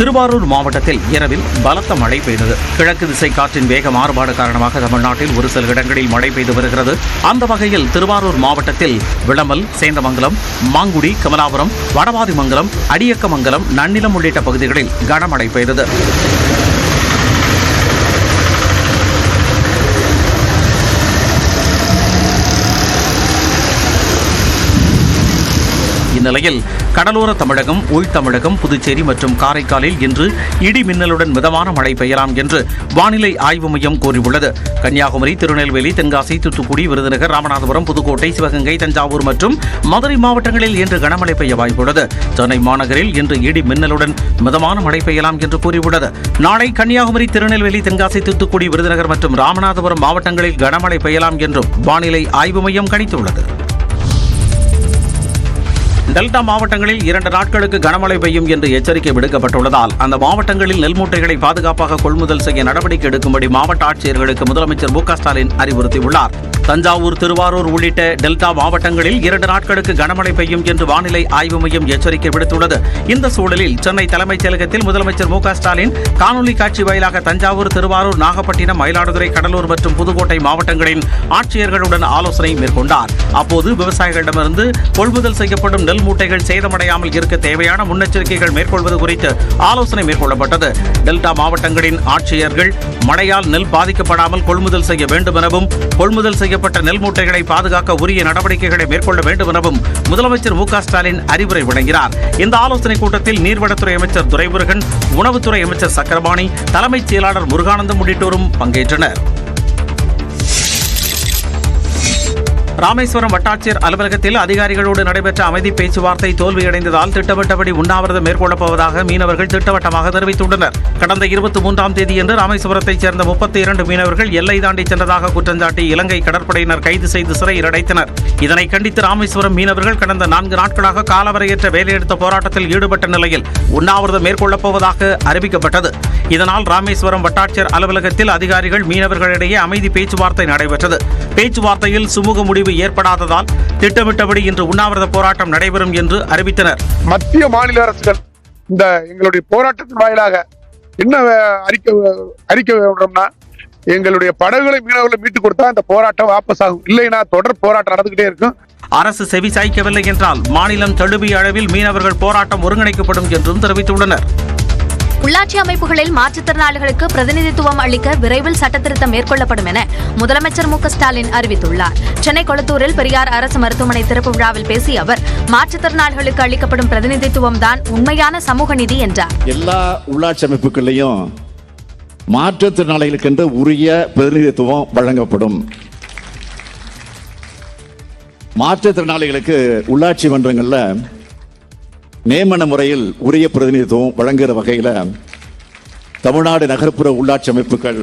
திருவாரூர் மாவட்டத்தில் இரவில் பலத்த மழை பெய்தது. கிழக்கு திசை காற்றின் வேக மாறுபாடு காரணமாக தமிழ்நாட்டில் ஒரு சில இடங்களில் மழை பெய்து வருகிறது. அந்த வகையில் திருவாரூர் மாவட்டத்தில் விளம்பல் சேந்தமங்கலம் மாங்குடி கமலாபுரம் வடவாதிமங்கலம் அடியக்கமங்கலம் நன்னிலம் உள்ளிட்ட பகுதிகளில் கனமழை பெய்தது. இந்நிலையில் கடலோர தமிழகம் உள்தமிழகம் புதுச்சேரி மற்றும் காரைக்காலில் இன்று இடி மின்னலுடன் மிதமான மழை பெய்யலாம் என்று வானிலை ஆய்வு மையம் கூறியுள்ளது. கன்னியாகுமரி திருநெல்வேலி தென்காசி தூத்துக்குடி விருதுநகர் ராமநாதபுரம் புதுக்கோட்டை சிவகங்கை தஞ்சாவூர் மற்றும் மதுரை மாவட்டங்களில் இன்று கனமழை பெய்ய வாய்ப்புள்ளது. சென்னை மாநகரில் இன்று இடி மின்னலுடன் மிதமான மழை பெய்யலாம் என்று கூறியுள்ளது. நாளை கன்னியாகுமரி திருநெல்வேலி தென்காசி தூத்துக்குடி விருதுநகர் மற்றும் ராமநாதபுரம் மாவட்டங்களில் கனமழை பெய்யலாம் என்றும் வானிலை ஆய்வு மையம் கணித்துள்ளது. டெல்டா மாவட்டங்களில் இரண்டு நாட்களுக்கு கனமழை பெய்யும் என்று எச்சரிக்கை விடுக்கப்பட்டுள்ளதால் அந்த மாவட்டங்களில் நெல் மூட்டைகளை பாதுகாப்பாக கொள்முதல் செய்ய நடவடிக்கை எடுக்கும்படி மாவட்ட ஆட்சியர்களுக்கு முதலமைச்சர் மு ஸ்டாலின் அறிவுறுத்தியுள்ளார். தஞ்சாவூர் திருவாரூர் உள்ளிட்ட டெல்டா மாவட்டங்களில் இரண்டு நாட்களுக்கு கனமழை பெய்யும் என்று வானிலை ஆய்வு மையம் எச்சரிக்கை விடுத்துள்ளது. இந்த சூழலில் சென்னை தலைமைச் செயலகத்தில் முதலமைச்சர் மு ஸ்டாலின் காணொலி காட்சி வாயிலாக தஞ்சாவூர் திருவாரூர் நாகப்பட்டினம் மயிலாடுதுறை கடலூர் மற்றும் புதுக்கோட்டை மாவட்டங்களின் ஆட்சியர்களுடன் ஆலோசனை மேற்கொண்டார். அப்போது விவசாயிகளிடமிருந்து கொள்முதல் செய்யப்படும் நெல் மூட்டைகள் சேதமடையாமல் இருக்க தேவையான முன்னெச்சரிக்கைகள் மேற்கொள்வது குறித்து ஆலோசனை மேற்கொள்ளப்பட்டது. டெல்டா மாவட்டங்களின் ஆட்சியர்கள் மழையால் நெல் பாதிக்கப்படாமல் கொள்முதல் செய்ய வேண்டும் எனவும் கொள்முதல் செய்யப்பட்ட நெல் மூட்டைகளை பாதுகாக்க உரிய நடவடிக்கைகளை மேற்கொள்ள வேண்டும் எனவும் முதலமைச்சர் மு ஸ்டாலின் அறிவுரை வழங்கினார். இந்த ஆலோசனைக் கூட்டத்தில் நீர்வளத்துறை அமைச்சர் துரைமுருகன் உணவுத்துறை அமைச்சர் சக்கரபாணி தலைமைச் செயலாளர் முருகானந்தம் உள்ளிட்டோரும் பங்கேற்றனர். ராமேஸ்வரம் வட்டாட்சியர் அலுவலகத்தில் அதிகாரிகளோடு நடைபெற்ற அமைதி பேச்சுவார்த்தை தோல்வியடைந்ததால் திட்டமிட்டபடி உண்ணாவிரதம் மேற்கொள்ளப்போவதாக மீனவர்கள் திட்டவட்டமாக தெரிவித்துள்ளனர். கடந்த இருபத்தி மூன்றாம் தேதியன்று ராமேஸ்வரத்தைச் சேர்ந்த முப்பத்தி இரண்டு மீனவர்கள் எல்லை தாண்டி சென்றதாக குற்றஞ்சாட்டி இலங்கை கடற்படையினர் கைது செய்து சிறையில் அடைத்தனர். இதனை கண்டித்து ராமேஸ்வரம் மீனவர்கள் கடந்த நான்கு நாட்களாக காலவரையற்ற வேலையெடுத்த போராட்டத்தில் ஈடுபட்ட நிலையில் உண்ணாவிரதம் மேற்கொள்ளப்போவதாக அறிவிக்கப்பட்டது. இதனால் ராமேஸ்வரம் வட்டாட்சியர் அலுவலகத்தில் அதிகாரிகள் மீனவர்களிடையே அமைதி பேச்சுவார்த்தை நடைபெற்றது. பேச்சுவார்த்தையில் சுமூக முடிவு ஏற்படாததால் திட்டமிட்டபடி இன்று உண்ணாவிரத போராட்டம் நடைபெறும் என்று அறிவித்தனர். மத்திய மாநில அரசுகள் இந்த எங்களுடைய போராட்டத்தின் வாயிலாக என்ன அறிக்கை அறிக்கை விடுறோம்னா எங்களுடைய படகுகளை மீனவர்களை மீட்டு கொடுத்தா இந்த போராட்டம் வாபஸ் ஆகும். இல்லைன்னா தொடர் போராட்டம் நடந்துகிட்டே இருக்கும். அரசு செவி சாய்க்கவில்லை என்றால் மாநிலம் தழுவிய அளவில் மீனவர்கள் போராட்டம் ஒருங்கிணைக்கப்படும் என்றும் தெரிவித்துள்ளனர். உள்ளாட்சி அமைப்புகளில் மாற்றுத்திறனாளிகளுக்கு பிரதிநிதித்துவம் அளிக்க விரைவில் சட்டத்திருத்தம் மேற்கொள்ளப்படும் என முதலமைச்சர் மு ஸ்டாலின் அறிவித்துள்ளார். சென்னை கொளத்தூரில் பெரியார் அரசு மருத்துவமனை திறப்பு விழாவில் பேசிய அவர் மாற்றுத்திறனாளிகளுக்கு அளிக்கப்படும் பிரதிநிதித்துவம் தான் உண்மையான சமூக நிதி என்றார். எல்லா உள்ளாட்சி அமைப்புகள்லையும் மாற்றுத்திறனாளிகளுக்கென்று உரிய பிரதிநிதித்துவம் வழங்கப்படும். மாற்றுத்திறனாளிகளுக்கு உள்ளாட்சி மன்றங்களில் நியமன முறையில் உரிய பிரதிநிதித்துவம் வழங்குகிற வகையில் தமிழ்நாடு நகர்ப்புற உள்ளாட்சி அமைப்புகள்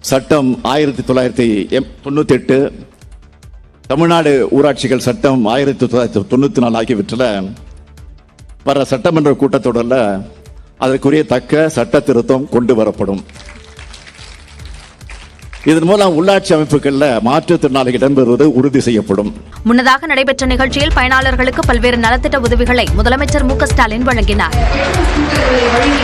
சட்டம் ஆயிரத்தி தொள்ளாயிரத்தி எம் தொண்ணூத்தி எட்டு தமிழ்நாடு ஊராட்சிகள் சட்டம் ஆயிரத்தி தொள்ளாயிரத்தி தொண்ணூத்தி நாலு ஆகியவற்றில் வர சட்டமன்ற கூட்டத்தொடரில் அதற்குரிய தக்க சட்ட திருத்தம் கொண்டு வரப்படும். இதன் மூலம் உள்ளாட்சி அமைப்புகளில் மாற்றுத்திறனாளிகள் இடம்பெறுவது உறுதி செய்யப்படும். முன்னதாக நடைபெற்ற நிகழ்ச்சியில் பயனாளர்களுக்கு பல்வேறு நலத்திட்ட உதவிகளை முதலமைச்சர் மு க ஸ்டாலின் வழங்கினார். ஸ்கூட்டர்களை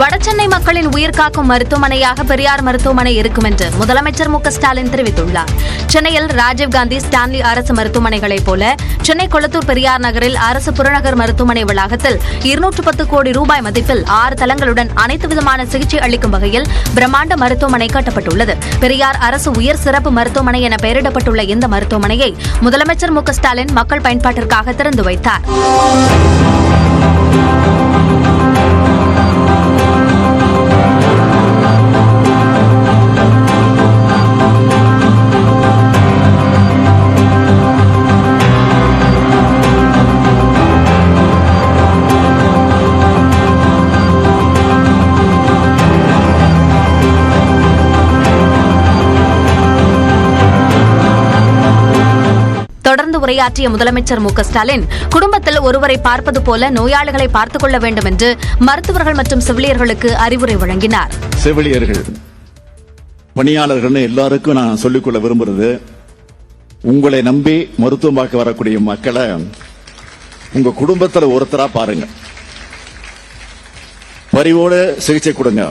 வடசென்னை மக்களின் உயிர் காக்கும் மருத்துவமனையாக பெரியார் மருத்துவமனை இருக்கும் என்று முதலமைச்சர் மு ஸ்டாலின் தெரிவித்துள்ளார். சென்னையில் ராஜீவ்காந்தி ஸ்டான்லி அரசு மருத்துவமனைகளைப் போல சென்னை கொளத்தூர் பெரியார் நகரில் அரசு புறநகர் மருத்துவமனை வளாகத்தில் இருநூற்று பத்து கோடி ரூபாய் மதிப்பில் ஆறு தளங்களுடன் அனைத்து விதமான சிகிச்சை அளிக்கும் வகையில் பிரம்மாண்ட மருத்துவமனை கட்டப்பட்டுள்ளது. பெரியார் அரசு உயர் சிறப்பு மருத்துவமனை என பெயரிடப்பட்டுள்ள இந்த மருத்துவமனையை முதலமைச்சர் மு ஸ்டாலின் மக்கள் பயன்பாட்டிற்காக திறந்து வைத்தார். தொடர்ந்து உரையாற்றிய முதலமைச்சர் மு ஸ்டாலின் குடும்பத்தில் ஒருவரை பார்ப்பது போல நோயாளிகளை பார்த்துக் கொள்ள வேண்டும் என்று மருத்துவர்கள் மற்றும் செவிலியர்களுக்கு அறிவுரை வழங்கினார். செவிலியர்கள் பணியாளர்கள்னு எல்லாருக்கும் நான் சொல்லிக்கொள்ள விரும்புறது உங்களை நம்பி மருத்துவம் பார்க்க வரக்கூடிய மக்களை உங்க குடும்பத்தில் ஒருத்தரா பாருங்க. பரிவோடு சிகிச்சை கொடுங்க.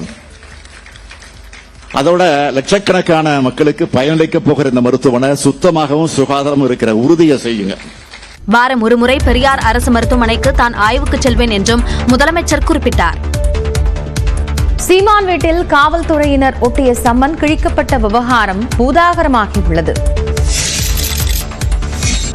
அதோட லட்சக்கணக்கான மக்களுக்கு பயனளிக்க போகிற இந்த மருத்துவமனை சுத்தமாகவும் சுகாதாரமும் இருக்கிற உறுதியை செய்யுங்க. வாரம் ஒருமுறை பெரியார் அரசு மருத்துவமனைக்கு தான் ஆய்வுக்கு செல்வேன் என்றும் முதலமைச்சர் குறிப்பிட்டார். சீமான் வீட்டில் காவல்துறையினர் ஒட்டிய சம்மன் கிழிக்கப்பட்ட விவகாரம் பூதாகரமாகியுள்ளது.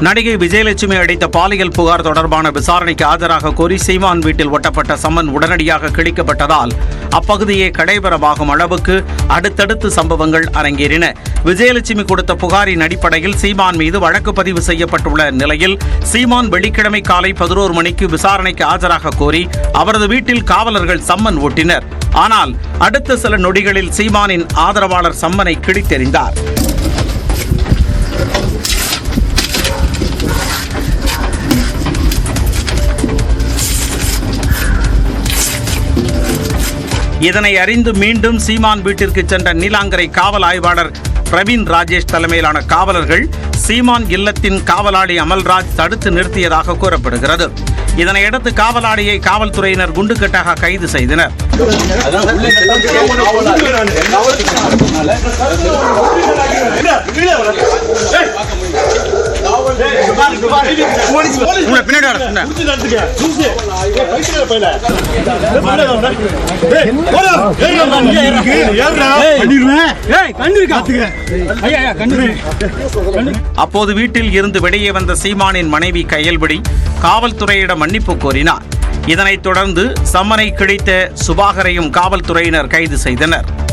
நடிகை விஜயலட்சுமி அளித்த பாலியல் புகார் தொடர்பான விசாரணைக்கு ஆஜராக கோரி சீமான் வீட்டில் ஒட்டப்பட்ட சம்மன் உடனடியாக கிழிக்கப்பட்டதால் அப்பகுதியை கடைபரமாகும் அளவுக்கு அடுத்தடுத்து சம்பவங்கள் அரங்கேறின. விஜயலட்சுமி கொடுத்த புகாரின் அடிப்படையில் சீமான் மீது வழக்கு பதிவு செய்யப்பட்டுள்ள நிலையில் சீமான் வெள்ளிக்கிழமை காலை பதினோரு மணிக்கு விசாரணைக்கு ஆஜராக கோரி அவரது வீட்டில் காவலர்கள் சம்மன் ஒட்டினர் ஆனால் அடுத்த சில நொடிகளில் சீமானின் ஆதரவாளர் சம்மனை கிழித்தெறிந்தார். இதனை அறிந்து மீண்டும் சீமான் வீட்டிற்கு சென்ற நீலாங்கரை காவல் ஆய்வாளர் பிரவீன் ராஜேஷ் தலைமையிலான காவலர்கள் சீமான் இல்லத்தின் காவலாளி அமல்ராஜ் தடுத்து நிறுத்தியதாக கூறப்படுகிறது. இதனையடுத்து காவலாளியை காவல்துறையினர் குண்டுக்கட்டாக கைது செய்தனர். அப்போது வீட்டில் இருந்து வெளியே வந்த சீமானின் மனைவி கையல்படி காவல்துறையிடம் மன்னிப்பு கோரினார். இதனைத் தொடர்ந்து சம்மனை கிழித்த சுபாகரையும் காவல்துறையினர் கைது செய்தனர்.